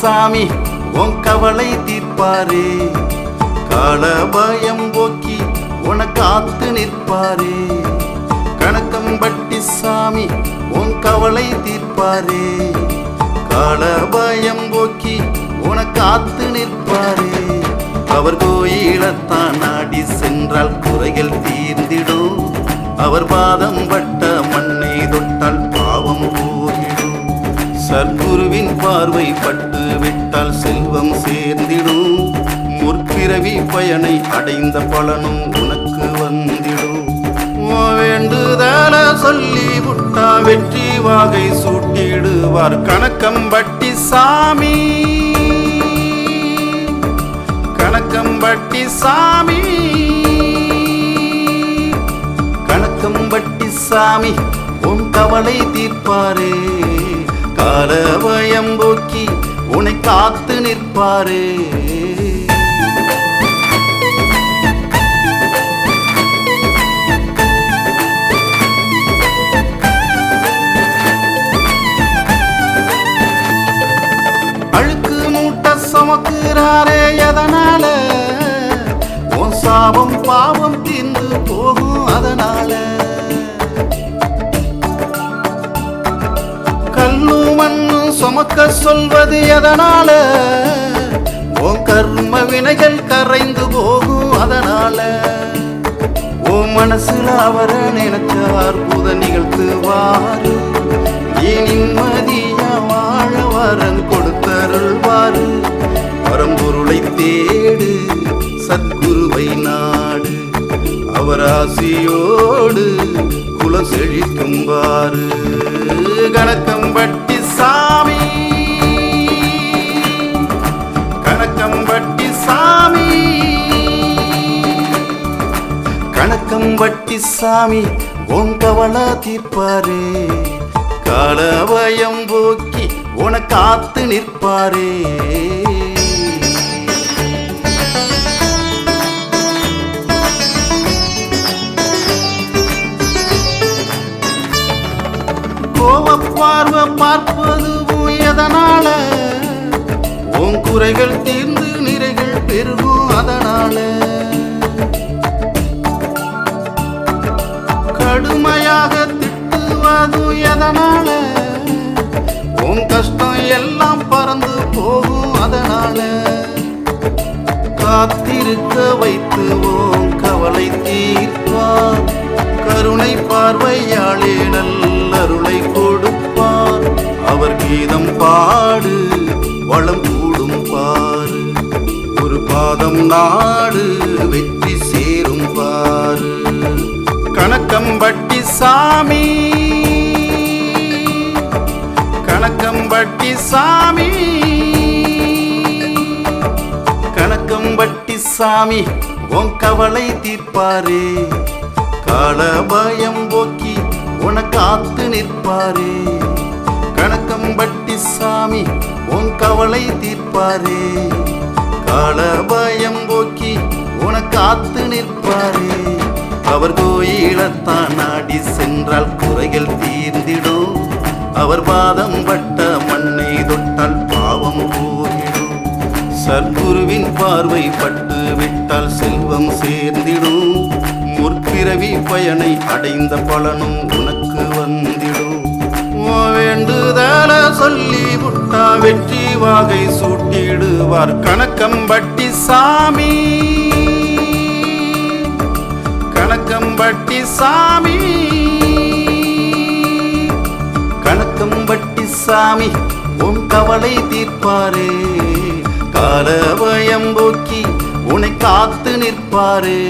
சாமி உன் கவலை தீர்ப்பாரே. களபயம் போக்கி உன காத்து நிற்பாரே. கணக்கம்பட்டி சாமி உன் கவலை தீர்ப்பாரே. களபயம் போக்கி உன காத்து நிற்பாரே. அவர் கோயிலத்தான் நாடி சென்றால் குறைகள் தீர்ந்திடும். அவர் பாதம் பட்ட மண்ணை தொட்டால் பாவம் போகிடும். சர்க்குருவின் பார்வை பட்ட விட்டால் செல்வம் சேர்ந்திடும். முற்பிறவி பயனை அடைந்த பலனும் உனக்கு வந்திடும். வேண்டுதல சொல்லி விட்டா வெற்றி வாகை சூட்டிடுவார். கணக்கம்பட்டி சாமி. கணக்கம்பட்டி சாமி. கணக்கம்பட்டி சாமி உன் கவலை தீர்ப்பாரே. காலவயம் போக்கி உன்னை காத்து நிற்பாரே. அழுக்கு மூட்டை சமக்குறாரே எதனால? உன் சாபம் பாவம் தீர்ந்து போகும் அதனால. சுமக்க சொல்வது எதனால? உன் கர்ம வினைகள் கரைந்து போகும் அதனால. உன் மனசுல அவர நினைச்ச அற்புத நிகழ்த்துவாரு. நீ நிம்மதியா வாழ வரன் கொடுத்தருள்வாரு. பரம்பொருளை தேடு சத்குருவை நாடு. அவர் ஆசியோடு குலம் செழிக்கும்பாரு கணக்கம் பட்டு வட்டி சாமி உன் கவலை தீர்ப்பாரே. களவயம் போக்கி உன காத்து நிற்பாரே. கோவப்பார்வை பார்ப்பது எதனால உன் குறைகள் தீர்ந்து நிறைகள் பெருகும் அதனால. கடுமையாக திட்டுவதும் எதனால? உன் கஷ்டம் எல்லாம் பறந்து போகும் அதனால. காத்திருக்க வைத்து ஓம் கவலை தீர்ப்பார். கருணை பார்வையாளே நல்லருளை கொடுப்பார். அவர் கீதம் பாடு வளம் கூடும் பாரு. ஒரு பாதம் நான் கணக்கம்பட்டி சாமி கணக்கம்பட்டி சாமி கணக்கம்பட்டி சாமி உன் கவலை தீர்ப்பாரே. காலபயம் போக்கி உனக்கு காத்து நிற்பாரே. கணக்கம்பட்டி சாமி உன் கவலை தீர்ப்பாரே. காலபயம் போக்கி உனக்கு காத்து நிற்பாரே. அவர் கோயிலத்தான் நாடி சென்றால் குறைகள் தீர்ந்திடும். அவர் பாதம் பட்ட மண்ணை தொட்டால் பாவம் போகிடும். சர்க்குருவின் பார்வை பட்டு விட்டால் செல்வம் சேர்ந்திடும். முற்பிறவி பயனை அடைந்த பலனும் உனக்கு வந்திடும். ஓ வேண்டுதல சொல்லி விட்டா வெற்றி வாகை சூட்டிடுவார். கணக்கம் பட்டி சாமி. கணக்கம்பட்டி சாமி. கணக்கம்பட்டி சாமி உன் கவலை தீர்ப்பாரே. காலபயம் போக்கி உன்னை காத்து நிற்பாரே.